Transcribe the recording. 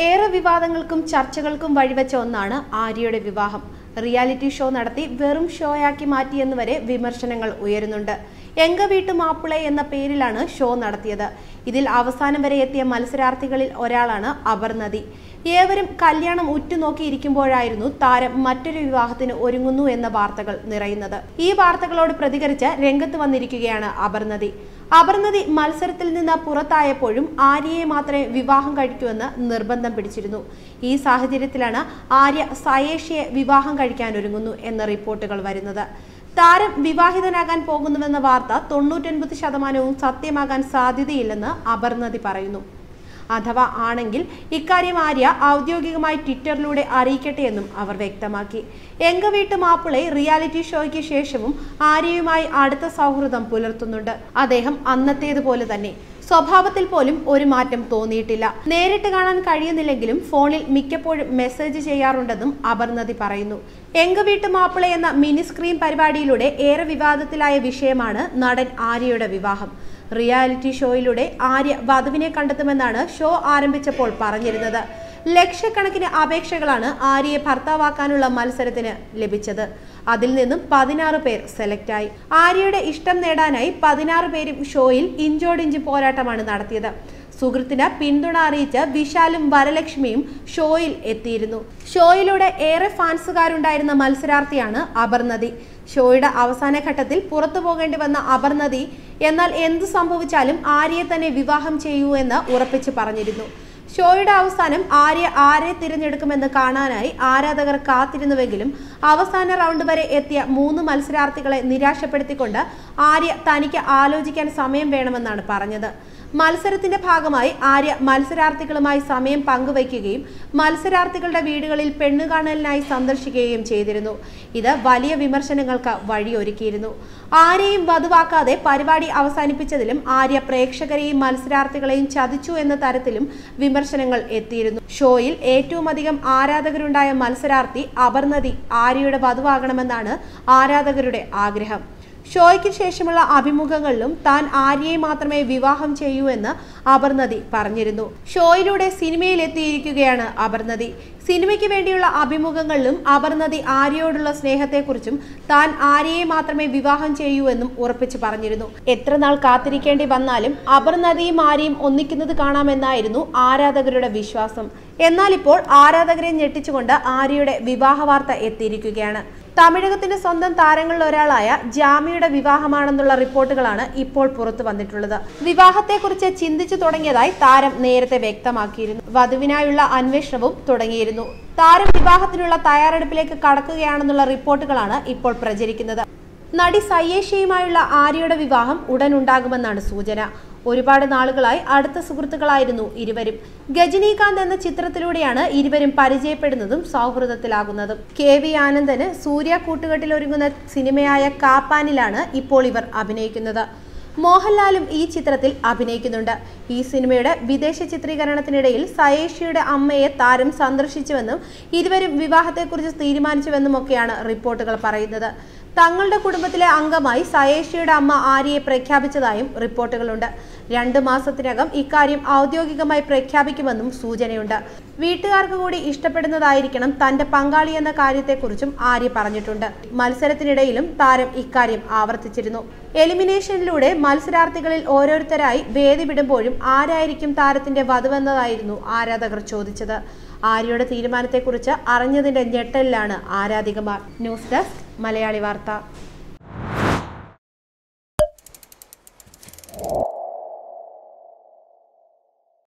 ഏറെ വിവാദങ്ങൾക്കും ചർച്ചകൾക്കും വഴിവെച്ച ഒന്നാണ് ആര്യയുടെ വിവാഹം. റിയാലിറ്റി ഷോ നടത്തി വെറും ഷോയാക്കി മാറ്റിയെന്ന് വരെ വിമർശനങ്ങൾ ഉയരുന്നുണ്ട്. എങ്ക വീട്ടു മാപ്പിളെ എന്ന പേരിലാണ് ഷോ നടത്തിയത്. ഇതിൽ അവസാനം വരെ എത്തിയ മത്സരാർത്ഥികളിൽ ഒരാളാണ് അപർണതി. ഏവരും കല്യാണം ഉറ്റുനോക്കിയിരിക്കുമ്പോഴായിരുന്നു താരം മറ്റൊരു വിവാഹത്തിന് ഒരുങ്ങുന്നു എന്ന വാർത്തകൾ നിറയുന്നത്. ഈ വാർത്തകളോട് പ്രതികരിച്ച് രംഗത്ത് വന്നിരിക്കുകയാണ് അപർണതി. അപർണതി മത്സരത്തിൽ നിന്ന് പുറത്തായപ്പോഴും ആര്യയെ മാത്രമേ വിവാഹം കഴിക്കൂവെന്ന് നിർബന്ധം പിടിച്ചിരുന്നു. ഈ സാഹചര്യത്തിലാണ് ആര്യ സയേഷയെ വിവാഹം കഴിക്കാൻ ഒരുങ്ങുന്നു എന്ന റിപ്പോർട്ടുകൾ വരുന്നത്. താരം വിവാഹിതനാകാൻ പോകുന്നുവെന്ന വാർത്ത തൊണ്ണൂറ്റൊൻപത് ശതമാനവും സത്യമാകാൻ സാധ്യതയില്ലെന്ന് അപർണതി പറയുന്നു. അഥവാ ആണെങ്കിൽ ഇക്കാര്യം ആര്യ ഔദ്യോഗികമായി ട്വിറ്ററിലൂടെ അറിയിക്കട്ടെ എന്നും അവർ വ്യക്തമാക്കി. എങ്ക വീട്ട് മാപ്പിളെ റിയാലിറ്റി ഷോയ്ക്ക് ശേഷവും ആര്യയുമായി അടുത്ത സൗഹൃദം പുലർത്തുന്നുണ്ട്. അദ്ദേഹം അന്നത്തേതുപോലെ തന്നെ സ്വഭാവത്തിൽ പോലും ഒരു മാറ്റം തോന്നിയിട്ടില്ല. നേരിട്ട് കാണാൻ കഴിയുന്നില്ലെങ്കിലും ഫോണിൽ മിക്കപ്പോഴും മെസ്സേജ് ചെയ്യാറുണ്ടെന്നും അപർണതി പറയുന്നു. എങ്ക വീട്ട് മാപ്പിള എന്ന മിനി സ്ക്രീൻ പരിപാടിയിലൂടെ ഏറെ വിവാദത്തിലായ വിഷയമാണ് നടൻ ആര്യയുടെ വിവാഹം. റിയാലിറ്റി ഷോയിലൂടെ ആര്യ വധുവിനെ കണ്ടെത്തുമെന്നാണ് ഷോ ആരംഭിച്ചപ്പോൾ പറഞ്ഞിരുന്നത്. ലക്ഷക്കണക്കിന് അപേക്ഷകളാണ് ആര്യയെ ഭർത്താവാക്കാനുള്ള മത്സരത്തിന് ലഭിച്ചത്. അതിൽ നിന്നും പതിനാറ് പേർ സെലക്ടായി ആര്യയുടെ ഇഷ്ടം നേടാനായി പതിനാറ് പേരും ഷോയിൽ ഇഞ്ചോടിഞ്ച് പോരാട്ടമാണ് നടത്തിയത്. സുഹൃത്തിന് പിന്തുണ അറിയിച്ച് വിശാലും വരലക്ഷ്മിയും ഷോയിൽ എത്തിയിരുന്നു. ഷോയിലൂടെ ഏറെ ഫാൻസുകാരുണ്ടായിരുന്ന മത്സരാർത്ഥിയാണ് അപർനദി ഷോയുടെ അവസാന ഘട്ടത്തിൽ പുറത്തു പോകേണ്ടി വന്ന അപർനദി എന്നാൽ എന്തു സംഭവിച്ചാലും ആര്യയെ തന്നെ വിവാഹം ചെയ്യൂ എന്ന് ഉറപ്പിച്ചു പറഞ്ഞിരുന്നു. ഷോയുടെ അവസാനം ആര്യ ആരെ തിരഞ്ഞെടുക്കുമെന്ന് കാണാനായി ആരാധകർ കാത്തിരുന്നുവെങ്കിലും അവസാന റൗണ്ട് വരെ എത്തിയ മൂന്ന് മത്സരാർത്ഥികളെ നിരാശപ്പെടുത്തിക്കൊണ്ട് ആര്യ തനിക്ക് ആലോചിക്കാൻ സമയം വേണമെന്നാണ് പറഞ്ഞത്. മത്സരത്തിന്റെ ഭാഗമായി ആര്യ മത്സരാർത്ഥികളുമായി സമയം പങ്കുവയ്ക്കുകയും മത്സരാർത്ഥികളുടെ വീടുകളിൽ പെണ്ണുകാണലിനായി സന്ദർശിക്കുകയും ചെയ്തിരുന്നു. ഇത് വലിയ വിമർശനങ്ങൾക്ക് വഴിയൊരുക്കിയിരുന്നു. ആരെയും വധുവാക്കാതെ പരിപാടി അവസാനിപ്പിച്ചതിലും ആര്യ പ്രേക്ഷകരെയും മത്സരാർത്ഥികളെയും ചതിച്ചു എന്ന തരത്തിലും വിമർശനങ്ങൾ എത്തിയിരുന്നു. ഷോയിൽ ഏറ്റവും അധികം ആരാധകരുണ്ടായ മത്സരാർത്ഥി അപർണതി ആര്യയുടെ വധുവാകണമെന്നാണ് ആരാധകരുടെ ആഗ്രഹം. ഷോയ്ക്ക് ശേഷമുള്ള അഭിമുഖങ്ങളിലും താൻ ആര്യയെ മാത്രമേ വിവാഹം ചെയ്യൂ എന്ന് അപർണതി പറഞ്ഞിരുന്നു. ഷോയിലൂടെ സിനിമയിൽ എത്തിയിരിക്കുകയാണ് അപർനദി സിനിമയ്ക്ക് വേണ്ടിയുള്ള അഭിമുഖങ്ങളിലും അപർനദി ആര്യയോടുള്ള സ്നേഹത്തെക്കുറിച്ചും താൻ ആര്യയെ മാത്രമേ വിവാഹം ചെയ്യൂ എന്നും ഉറപ്പിച്ചു പറഞ്ഞിരുന്നു. എത്ര നാൾ കാത്തിരിക്കേണ്ടി വന്നാലും അപർനദിയും ആര്യയും ഒന്നിക്കുന്നത് കാണാമെന്നായിരുന്നു ആരാധകരുടെ വിശ്വാസം. എന്നാൽ ഇപ്പോൾ ആരാധകരെ ഞെട്ടിച്ചുകൊണ്ട് ആര്യയുടെ വിവാഹ വാർത്ത എത്തിയിരിക്കുകയാണ്. തമിഴകത്തിന്റെ സ്വന്തം താരങ്ങളിൽ ഒരാളായ ജാമിയുടെ വിവാഹമാണെന്നുള്ള റിപ്പോർട്ടുകളാണ് ഇപ്പോൾ പുറത്തു വന്നിട്ടുള്ളത്. വിവാഹത്തെക്കുറിച്ച് ചിന്തിച്ചു തുടങ്ങിയതായി താരം നേരത്തെ വ്യക്തമാക്കിയിരുന്നു. വധുവിനായുള്ള അന്വേഷണവും തുടങ്ങിയിരുന്നു. താരം വിവാഹത്തിനുള്ള തയ്യാറെടുപ്പിലേക്ക് കടക്കുകയാണെന്നുള്ള റിപ്പോർട്ടുകളാണ് ഇപ്പോൾ പ്രചരിക്കുന്നത്. നടി സയ്യേഷയുമായുള്ള ആര്യയുടെ വിവാഹം ഉടൻ ഉണ്ടാകുമെന്നാണ് സൂചന. ഒരുപാട് നാളുകളായി അടുത്ത സുഹൃത്തുക്കളായിരുന്നു ഇരുവരും. ഗജനീകാന്ത് എന്ന ചിത്രത്തിലൂടെയാണ് ഇരുവരും പരിചയപ്പെടുന്നതും സൗഹൃദത്തിലാകുന്നതും. കെ വി ആനന്ദന് സൂര്യ കൂട്ടുകെട്ടിൽ ഒരുങ്ങുന്ന സിനിമയായ കാപ്പാനിലാണ് ഇപ്പോൾ ഇവർ അഭിനയിക്കുന്നത്. മോഹൻലാലും ഈ ചിത്രത്തിൽ അഭിനയിക്കുന്നുണ്ട്. ഈ സിനിമയുടെ വിദേശ ചിത്രീകരണത്തിനിടയിൽ സയേഷിയുടെ അമ്മയെ താരം സന്ദർശിച്ചുവെന്നും ഇരുവരും വിവാഹത്തെക്കുറിച്ച് തീരുമാനിച്ചുവെന്നുമൊക്കെയാണ് റിപ്പോർട്ടുകൾ പറയുന്നത്. തങ്ങളുടെ കുടുംബത്തിലെ അംഗമായി സയേഷിയുടെ അമ്മ ആര്യയെ പ്രഖ്യാപിച്ചതായും റിപ്പോർട്ടുകളുണ്ട്. രണ്ട് മാസത്തിനകം ഇക്കാര്യം ഔദ്യോഗികമായി പ്രഖ്യാപിക്കുമെന്നും സൂചനയുണ്ട്. വീട്ടുകാർക്ക് കൂടി ഇഷ്ടപ്പെടുന്നതായിരിക്കണം തന്റെ പങ്കാളി എന്ന കാര്യത്തെക്കുറിച്ചും ആര്യ പറഞ്ഞിട്ടുണ്ട്. മത്സരത്തിനിടയിലും താരം ഇക്കാര്യം ആവർത്തിച്ചിരുന്നു. എലിമിനേഷനിലൂടെ മത്സരാർത്ഥികളിൽ ഓരോരുത്തരായി വേദി വിടുമ്പോഴും ആരായിരിക്കും താരത്തിന്റെ വധുവെന്നതായിരുന്നു ആരാധകർ ചോദിച്ചത്. ആര്യയുടെ തീരുമാനത്തെക്കുറിച്ച് അറിഞ്ഞതിന്റെ ഞെട്ടലിലാണ് ആരാധികമാർ. ന്യൂസ് ഡെസ്ക് മലയാളി വാർത്ത.